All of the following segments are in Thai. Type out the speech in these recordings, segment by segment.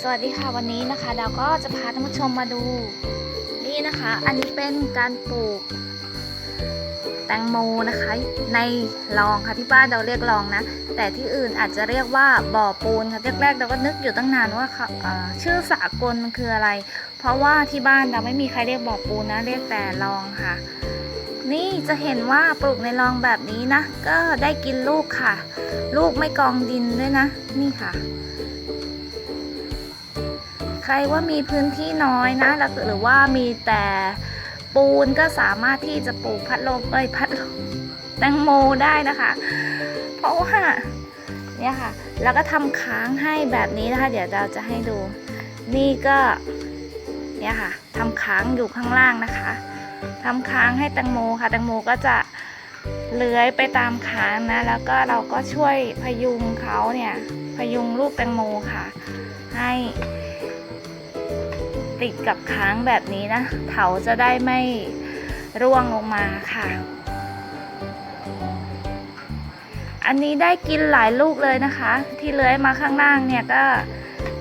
สวัสดีค่ะวันนี้นะคะเราก็จะพาท่านผู้ชมมาดู นี่นะคะ อันนี้เป็นการปลูก แตงโมนะคะ ในรองค่ะที่บ้านเราเรียกรองนะ แต่ที่อื่นอาจจะเรียกว่าบ่อปูนค่ะแรกๆเราก็นึกอยู่ตั้งนานว่าเขาเอ่อชื่อสากลมันคืออะไร เพราะว่าที่บ้านเราไม่มีใครเรียกบ่อปูนนะเรียกแต่รองค่ะ นี่จะเห็นว่าปลูกในรองแบบนี้นะ ก็ได้กินลูกค่ะ ลูกไม่กองดินด้วยนะ นี่ค่ะ ครว่ามีพื้นที่น้อยนะ หรือว่ามีแต่ปูนก็สามารถที่จะปลูกพัดลมเอ้ยพัดลมแตงโมได้นะคะ เพราะว่าเนี่ยค่ะ แล้วก็ทำค้างให้แบบนี้นะคะ เดี๋ยวเราจะให้ดู นี่ก็เนี่ยค่ะทำค้างอยู่ข้างล่างนะคะทำค้างให้แตงโมค่ะแตงโมก็จะเลื้อยไปตามค้างนะ แล้วก็เราก็ช่วยพยุงเขาเนี่ยพยุงลูกแตงโมค่ะ ให้ ติดกับค้างแบบนี้นะ เถาจะได้ไม่ร่วงลงมาค่ะ อันนี้ได้กินหลายลูกเลยนะคะ ที่เลื้อยมาข้างล่างเนี่ยก็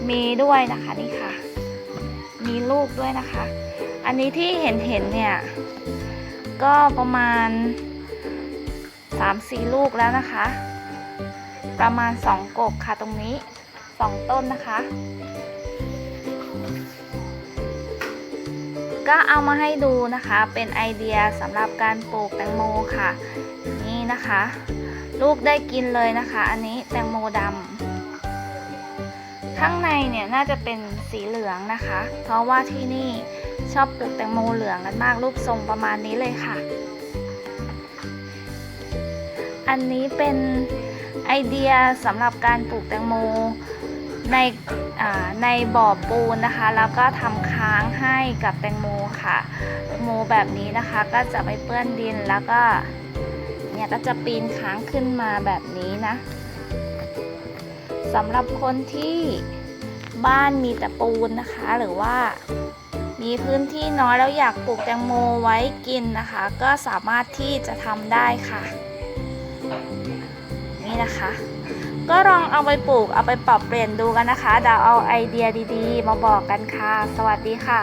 มีด้วยนะคะนี่ค่ะ มีลูกด้วยนะคะ อันนี้ที่เห็นเห็นเนี่ย ก็ประมาณ3-4ลูกแล้วนะคะ ประมาณ2กกค่ะตรงนี้2ต้นนะคะ ก็เอามาให้ดูนะคะ เป็นไอเดียสำหรับการปลูกแตงโมค่ะ นี่นะคะ ลูกได้กินเลยนะคะ อันนี้แตงโมดำข้างในเนี่ยน่าจะเป็นสีเหลืองนะคะ เพราะว่าที่นี่ชอบปลูกแตงโมเหลืองกันมากรูปทรงประมาณนี้เลยค่ะ อันนี้เป็นไอเดียสำหรับการปลูกแตงโม ในในบ่อปูนนะคะ แล้วก็ทำค้างให้กับแตงโมค่ะโมแบบนี้นะคะก็จะไม่เปื้อนดินแล้วก็เนี่ยก็จะปีนค้างขึ้นมาแบบนี้นะสำหรับคนที่บ้านมีแต่ปูนนะคะ หรือว่ามีพื้นที่น้อยแล้วอยากปลูกแตงโมไว้กินนะคะ ก็สามารถที่จะทำได้ค่ะ นี่นะคะ ก็ลองเอาไปปลูกเอาไปปรับเปลี่ยนดูกันนะคะเดี๋ยวเอาไอเดียดีๆ มาบอกกันค่ะ สวัสดีค่ะ